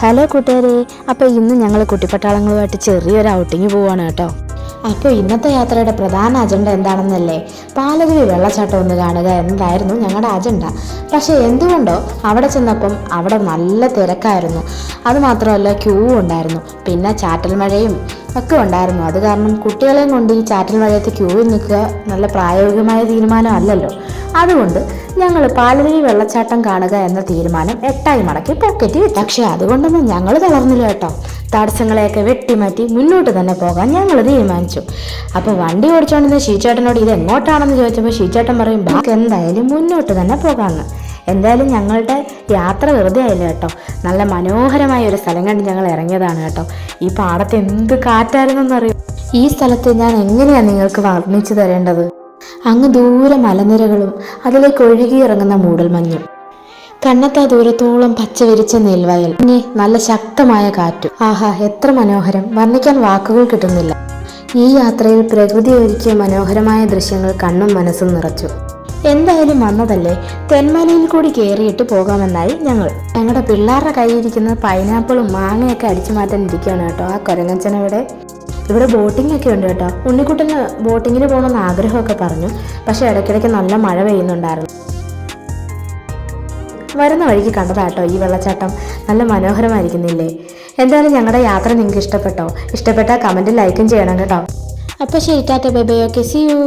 Hello കൂട്ടുകാരെ അപ്പോൾ ഇന്ന് ഞങ്ങൾ കുട്ടിപ്പട്ടാളങ്ങളുമായിട്ട് ചെറിയൊരു ഔട്ടിങ് പോവാണ് കേട്ടോ. അപ്പോൾ ഇന്നത്തെ യാത്രയുടെ പ്രധാന അജണ്ട എന്താണെന്നല്ലേ? പാലരുവി വെള്ളച്ചാട്ടം ഒന്ന് കാണുക എന്നതായിരുന്നു ഞങ്ങളുടെ അജണ്ട പക്ഷേ എന്തുകൊണ്ടോ അവിടെ ചെന്നപ്പം അവിടെ നല്ല തിരക്കായിരുന്നു. അതുമാത്രമല്ല ക്യൂ ഉണ്ടായിരുന്നു. പിന്നെ ചാറ്റൽ മഴയും ഒക്കെ ഉണ്ടായിരുന്നു. അത് കാരണം കുട്ടികളെയും കൊണ്ട് ഈ ചാറ്റൽ മഴയത്ത് ക്യൂവിൽ നിൽക്കുക നല്ല പ്രായോഗികമായ തീരുമാനം അല്ലല്ലോ. അതുകൊണ്ട് ഞങ്ങൾ പാലരുവി വെള്ളച്ചാട്ടം കാണുക എന്ന തീരുമാനം എട്ടായി മടക്കി പോക്കറ്റ് വിട്ടു പക്ഷെ അതുകൊണ്ടൊന്നും ഞങ്ങൾ തളർന്നില്ല കേട്ടോ. തടസ്സങ്ങളെയൊക്കെ വെട്ടിമാറ്റി മുന്നോട്ട് തന്നെ പോകാൻ ഞങ്ങൾ തീരുമാനിച്ചു. അപ്പോൾ വണ്ടി ഓടിച്ചോണ്ടിരുന്ന ഷീച്ചേട്ടനോട് ഇത് എങ്ങോട്ടാണെന്ന് ചോദിച്ചപ്പോൾ ഷീച്ചേട്ടൻ പറയും ബാക്കി എന്തായാലും മുന്നോട്ട് തന്നെ പോകാമെന്ന് എന്തായാലും ഞങ്ങളുടെ യാത്ര വെറുതെ ആയില്ല കേട്ടോ. നല്ല മനോഹരമായ ഒരു സ്ഥലം കണ്ട് ഞങ്ങൾ ഇറങ്ങിയതാണ് കേട്ടോ. ഈ പാടത്ത് എന്ത് കാറ്റായിരുന്നു എന്നറിയും ഈ സ്ഥലത്ത് ഞാൻ എങ്ങനെയാണ് നിങ്ങൾക്ക് വർണിച്ചു തരേണ്ടത്? അങ്ങ് ദൂരെ മലനിരകളും അതിലേക്ക് ഒഴുകിയിറങ്ങുന്ന മൂടൽമഞ്ഞും കണ്ണത്താ ദൂരത്തോളം പച്ച വിരിച്ച നെൽവയൽ. ഇനി നല്ല ശക്തമായ കാറ്റും. ആഹാ എത്ര മനോഹരം. വർണിക്കാൻ വാക്കുകൾ കിട്ടുന്നില്ല. ഈ യാത്രയിൽ പ്രകൃതി ഒരുക്കിയ മനോഹരമായ ദൃശ്യങ്ങൾ കണ്ണും മനസ്സും നിറച്ചു. എന്തായാലും വന്നതല്ലേ? തെന്മലയിൽ കൂടി കയറിയിട്ട് പോകാമെന്നായി ഞങ്ങൾ. ഞങ്ങളുടെ പിള്ളേരുടെ കയ്യിരിക്കുന്ന പൈനാപ്പിളും മാങ്ങയൊക്കെ അടിച്ചു മാറ്റാൻ ഇരിക്കുകയാണ് കേട്ടോ ആ കൊരങ്ങച്ചൻ ഇവിടെ. ഇവിടെ ബോട്ടിംഗ് ഒക്കെ ഉണ്ട് കേട്ടോ. ഉണ്ണിക്കുട്ടന് ബോട്ടിങ്ങിന് പോകണമെന്ന് ആഗ്രഹമൊക്കെ പറഞ്ഞു. പക്ഷെ ഇടയ്ക്കിടയ്ക്ക് നല്ല മഴ പെയ്യുന്നുണ്ടായിരുന്നു. വരുന്ന വഴിക്ക് കണ്ടതാട്ടോ ഈ വെള്ളച്ചാട്ടം. നല്ല മനോഹരമായിരിക്കുന്നില്ലേ? എന്തായാലും ഞങ്ങളുടെ യാത്ര നിങ്ങൾക്ക് ഇഷ്ടപ്പെട്ടോ? ഇഷ്ടപ്പെട്ടാൽ കമന്റ് ലൈക്കും ചെയ്യണം കേട്ടോ. അപ്പോൾ ശരി tata bye okay see you